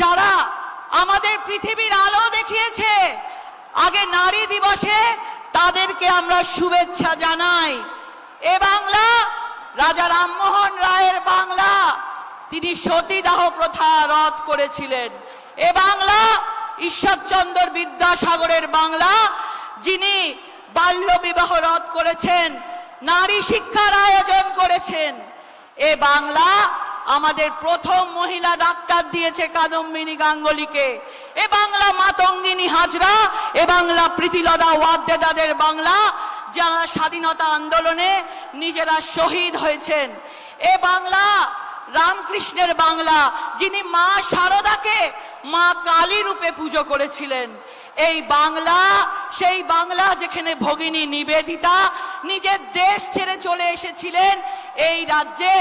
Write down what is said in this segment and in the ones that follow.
যারা আমাদের পৃথিবীর আলো দেখিয়েছে, আগে নারী দিবসে তাদেরকে আমরা শুভেচ্ছা জানাই। এ বাংলা, রাজা রামমোহন রায়ের বাংলা, তিনি সতীদাহ প্রথা রদ করেছিলেন। এ বাংলা, ঈশ্বরচন্দ্র বিদ্যাসাগরের বাংলা, যিনি বাল্য বিবাহ রদ করেছেন, নারী শিক্ষার আয়োজন করেছেন। এ বাংলা আমাদের প্রথম মহিলা ডাক্তার দিয়েছে কাদম্বিনী গাঙ্গুলিকে। এ বাংলা মাতঙ্গিনী হাজরা, এ বাংলা প্রীতিলতা ওয়াদ্দেদাদের বাংলা, যারা স্বাধীনতা আন্দোলনে নিজেরা শহীদ হয়েছেন। এ বাংলা রামকৃষ্ণের বাংলা, যিনি মা শারদাকে মা কালী রূপে পুজো করেছিলেন। এই বাংলা, সেই বাংলা যেখানে ভগিনী নিবেদিতা নিজের দেশ ছেড়ে চলে এসেছিলেন, এই রাজ্যে,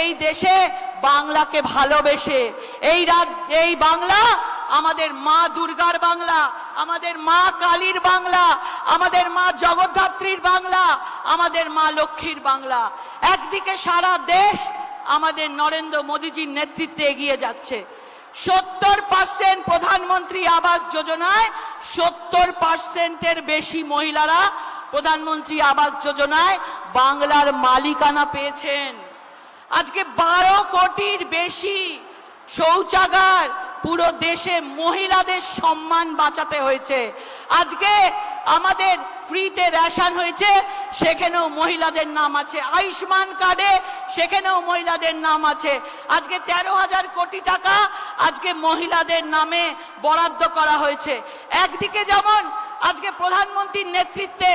এই দেশে বাংলাকে ভালোবেসে। এই রাজ এই বাংলা আমাদের মা দুর্গার বাংলা, আমাদের মা কালীর বাংলা, আমাদের মা জগদ্ধাত্রীর বাংলা, আমাদের মা লক্ষ্মীর বাংলা। একদিকে সারা দেশ আমাদের নরেন্দ্র মোদীজির নেতৃত্বে এগিয়ে যাচ্ছে। সত্তর পার্সেন্ট প্রধানমন্ত্রী আবাস যোজনায়, সত্তর পার্সেন্টের বেশি মহিলারা প্রধানমন্ত্রী আবাস যোজনায় বাংলার মালিকানা পেয়েছেন। আজকে বারো কোটির বেশি শৌচাগার পুরো দেশে মহিলাদের সম্মান বাঁচাতে হয়েছে। আজকে আমাদের ফ্রিতে রেশন হয়েছে, সেখানেও মহিলাদের নাম আছে। আয়ুষ্মান কার্ডে সেখানেও মহিলাদের নাম আছে। আজকে তেরো হাজার কোটি টাকা আজকে মহিলাদের নামে বরাদ্দ করা হয়েছে। একদিকে যেমন আজকে প্রধানমন্ত্রীর নেতৃত্বে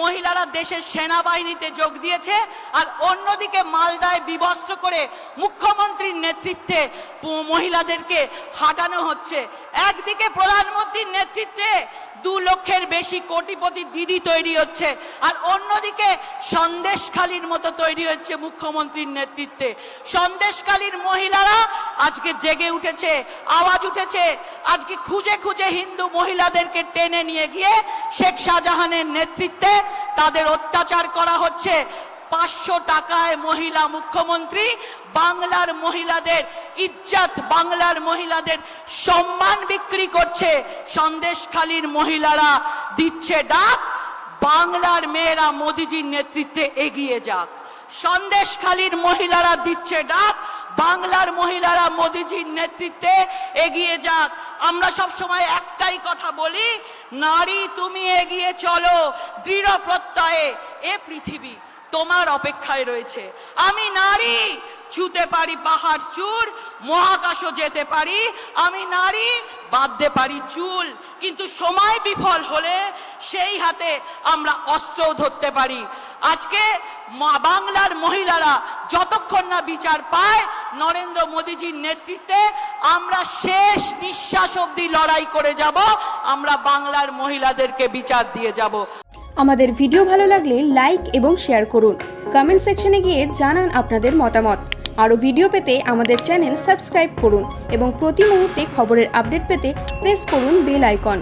মহিলারা দেশের সেনাবাহিনীতে যোগ দিয়েছে আর অন্যদিকে মালদায় বিবস্ত্র করে মুখ্যমন্ত্রীর নেতৃত্বে মহিলাদেরকে হাঁটানো হচ্ছে। একদিকে প্রধানমন্ত্রীর নেতৃত্বে দু লক্ষের বেশি কোটিপতি দিদি তৈরি হচ্ছে আর অন্যদিকে সন্দেশখালীর মতো তৈরি হচ্ছে মুখ্যমন্ত্রীর নেতৃত্বে। সন্দেশখালীর মহিলারা আজকে জেগে উঠেছে, আওয়াজ উঠেছে। আজকে খুঁজে খুঁজে হিন্দু মহিলাদেরকে টেনে নিয়ে গিয়ে শেখ শাহজাহানের নেতৃত্বে তাদের অত্যাচার করা হচ্ছে। পাঁচশো টাকায় মহিলা মুখ্যমন্ত্রী, বাংলার মহিলাদের ইজ্জত, বাংলার মহিলাদের সম্মান বিক্রি করছে। সন্দেশখালীর মহিলারা দিচ্ছে ডাক, বাংলার মেয়েরা মোদিজির নেতৃত্বে এগিয়ে যাক। সন্দেশখালীর মহিলারা দিচ্ছে ডাক, বাংলার মহিলারা মোদিজির নেতৃত্বে এগিয়ে যাক। আমরা সব সময় একটাই কথা বলি, নারী তুমি এগিয়ে চলো, দৃঢ় প্রত্যয়ে এ পৃথিবী তোমার অপেক্ষায় রয়েছে। আমি নারী, ছুতে পারি পাহাড় চূড়, মহাকাশও যেতে পারি। আমি নারী, বাঁধতে পারি চুল, কিন্তু সময় বিফল হলে সেই হাতে আমরা অস্ত্রও ধরতে পারি। আজকে বাংলার মহিলারা যতক্ষণ না বিচার পায়, নরেন্দ্র মোদীজির নেতৃত্বে আমরা শেষ নিঃশ্বাস অবধি লড়াই করে যাব, আমরা বাংলার মহিলাদেরকে বিচার দিয়ে যাব। আমাদের ভিডিও ভালো লাগলে লাইক এবং শেয়ার করুন। কমেন্ট সেকশনে গিয়ে জানান আপনাদের মতামত। আরও ভিডিও পেতে আমাদের চ্যানেল সাবস্ক্রাইব করুন এবং প্রতি মুহূর্তে খবরের আপডেট পেতে প্রেস করুন বেল আইকন।